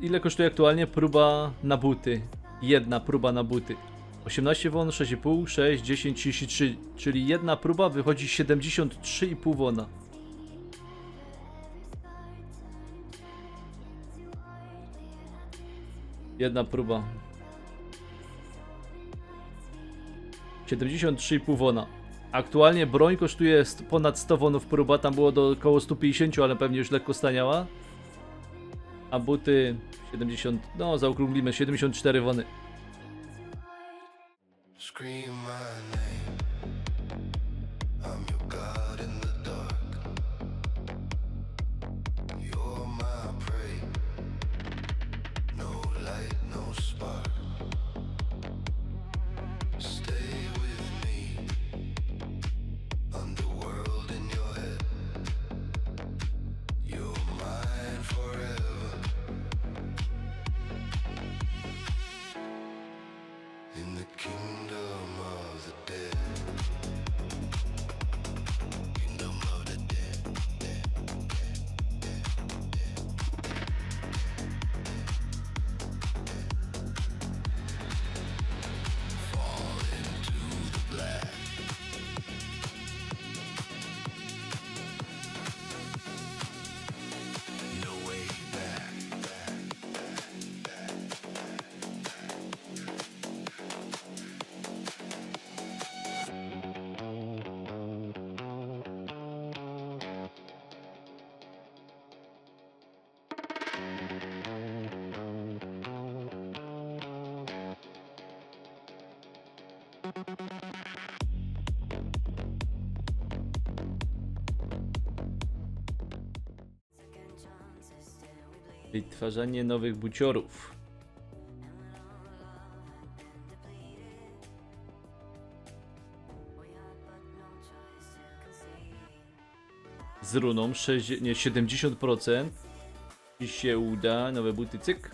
ile kosztuje aktualnie próba na buty? Jedna próba na buty. 18 won, 6,5, 6, 10, 33. Czyli jedna próba wychodzi 73,5 wona. Jedna próba. 73,5 wona. Aktualnie broń kosztuje ponad 100 wonów próba, tam było do około 150, ale pewnie już lekko staniała. A buty 70, no zaokrąglimy 74 wony. Scream my name. Wytwarzanie nowych buciorów. Z runą 6, nie, 70%. Jeśli się uda, nowe buty, cyk.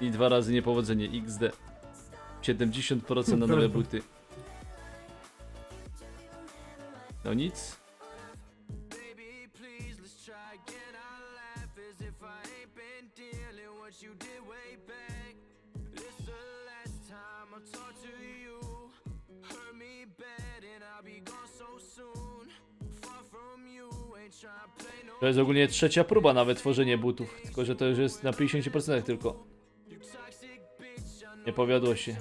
I dwa razy niepowodzenie, XD. 70% na nowe buty. No nic. To jest ogólnie trzecia próba na wytworzenie butów, tylko że to już jest na 50% tylko. Nie powiodło się.